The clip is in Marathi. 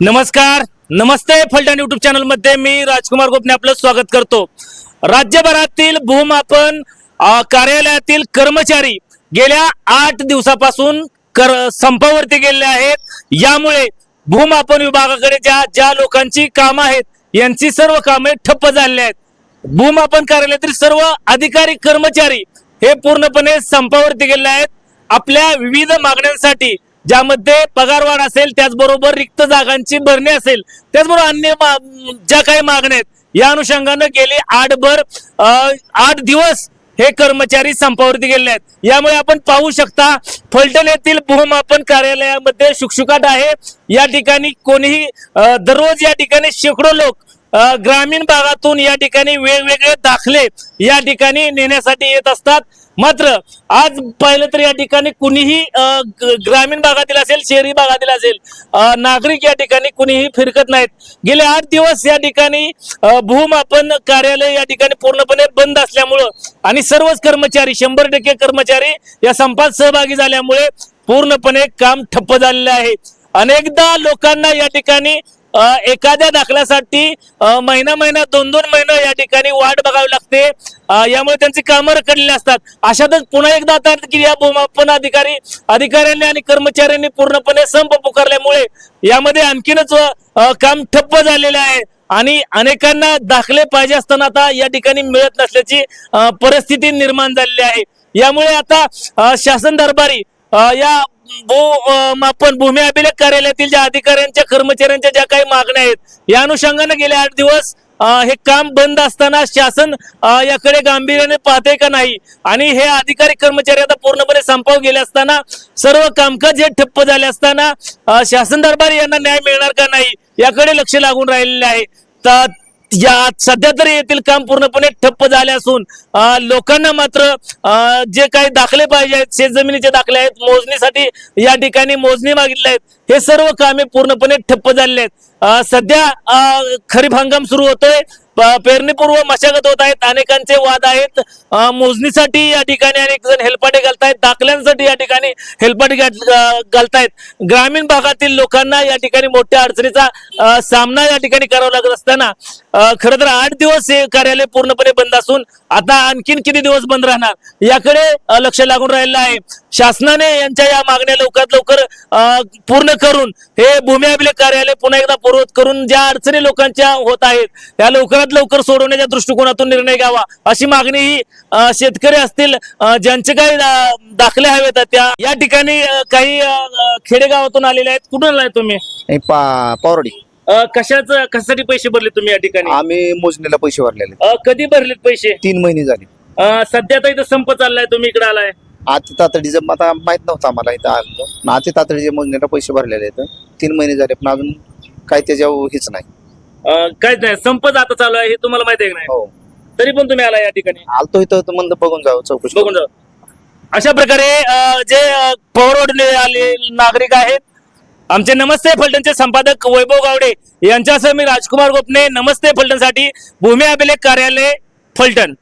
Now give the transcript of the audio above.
नमस्कार नमस्ते फलटण युट्यूब चॅनलमध्ये मी राजकुमार गोपने आपलं स्वागत करतो. राज्यभरातील भूमापन कार्यालयातील कर्मचारी गेल्या आठ दिवसापासून कर संपावरती गेलेले आहेत. यामुळे भूमापन विभागाकडे ज्या ज्या लोकांची कामं आहेत यांची सर्व कामे ठप्प झालेली आहेत. भूमापन कार्यालयातील सर्व अधिकारी कर्मचारी हे पूर्णपणे संपावरती गेलेले आहेत. आपल्या विविध मागण्यांसाठी ज्यामध्ये पगारवाढ असेल त्याचबरोबर रिक्त जागांची भरणी असेल त्याचबरोबर अन्य ज्या काही मागण्या आहेत या अनुषंगानं गेले आठभर आठ दिवस हे कर्मचारी संपावरती गेले आहेत. यामुळे आपण पाहू शकता फलटण येथील भूमापन कार्यालयामध्ये शुकशुकाट आहे. या ठिकाणी कोणीही दररोज या ठिकाणी शेकडो लोक ग्रामीण भागातून या ठिकाणी वेगवेगळे दाखले या ठिकाणी नेण्यासाठी येत असतात. मात्र आज पाहिलं तर या ठिकाणी कुणीही ग्रामीण भागातील असेल शहरी भागातील असेल नागरिक या ठिकाणी कुणीही फिरकत नाहीत. गेले आठ दिवस या ठिकाणी भूमापन कार्यालय या ठिकाणी पूर्णपणे बंद असल्यामुळं आणि सर्वच कर्मचारी शंभर टक्के कर्मचारी या संपात सहभागी झाल्यामुळे पूर्णपणे काम ठप्प झालेलं आहे. अनेकदा लोकांना या ठिकाणी एखाद्या दाखल्यासाठी महिना महिना दोन दोन महिना या ठिकाणी वाट बघावी लागते. यामुळे त्यांची कामं रखडलेली असतात. अशातच पुन्हा एकदा आता की या भूमापन अधिकारी अधिकाऱ्यांनी आणि कर्मचाऱ्यांनी पूर्णपणे संप पुकारल्यामुळे यामध्ये आणखीनच काम ठप्प झालेले आहे. आणि अनेकांना दाखले पाहिजे असताना आता या ठिकाणी मिळत नसल्याची परिस्थिती निर्माण झालेली आहे. यामुळे आता शासन दरबारी या भू मापन भूमी अभिलेख कार्यालयातील ज्या अधिकाऱ्यांच्या कर्मचाऱ्यांच्या ज्या काही मागण्या आहेत या अनुषंगाने गेले आठ दिवस हे काम बंद असताना शासन याकडे गांभीर्याने पाहते का नाही? आणि हे अधिकारी कर्मचारी आता पूर्णपणे संपाव गेले असताना सर्व कामकाज हे ठप्प झाले असताना शासन दरबारी यांना न्याय मिळणार का नाही? याकडे लक्ष लागून राहिलेले आहे. तर या सध्या तरी येथील काम पूर्णपणे ठप्प झाले असून लोकांना मात्र जे काही दाखले पाहिजे आहेत शेतजमिनीचे दाखले आहेत मोजणीसाठी या ठिकाणी मोजणी मागितल्या आहेत हे सर्व कामे पूर्णपणे ठप्प झालेले आहेत. सध्या खरीप हंगाम सुरू होतोय. पेरणीपूर्व मशागत होत आहेत. अनेकांचे वाद आहेत. मोजणीसाठी या ठिकाणी अनेक जण हेलपाटे घालतायत. दाखल्यांसाठी या ठिकाणी हेलपाटे घालतायत. ग्रामीण भागातील लोकांना या ठिकाणी मोठ्या अडचणीचा सामना या ठिकाणी करावा लागत असताना खर खरं तर आठ दिवस हे कार्यालय पूर्णपणे बंद असून आता आणखीन किती दिवस बंद राहणार? याकडे लक्ष लागून राहिलं आहे. शासनाने यांच्या या मागण्या लवकरात लवकर पूर्ण करून हे भूमी अभिलेख कार्यालय पुन्हा एकदा पूर्वत करून ज्या अडचणी लोकांच्या होत आहेत त्या लवकरात लवकर सोडवण्याच्या दृष्टिकोनातून निर्णय घ्यावा. अशी मागणी ही शेतकरी असतील ज्यांचे काही दाखले हवेत त्या या ठिकाणी काही खेडेगावातून आलेले आहेत. कुठून आलाय तुम्ही? पावरडी. कशाच कशासाठी पैसे भरले तुम्ही या ठिकाणी? आम्ही मोजणीला पैसे भरलेले कधी भरलेत पैसे? तीन महिने झाले. सध्या तर इथं संप चाललाय तुम्ही इकडे आलाय. आती तातडीचं आता माहीत नव्हतं आम्हाला इथं आलो. आती तातडीचे मोजणीला पैसे भरलेले आहेत तीन महिने झाले पण अजून काय त्याच्यावर हेच नाही. अ, काहीच नाही. संपच आता चालू आहे हे तुम्हाला माहिती आहे का नाही? हो. तरी पण तुम्ही आला या ठिकाणी. आलतो इथं तर म्हणलं बघून जावं चौकशी बघून जाऊ. अशा प्रकारे अ, जे अ, पवारवडले आले नागरिक आहेत. आमचे नमस्ते फलटणचे संपादक वैभव गावडे यांच्यासह मी राजकुमार गोपने नमस्ते फलटणसाठी भूमी अभिलेख कार्यालय फलटण.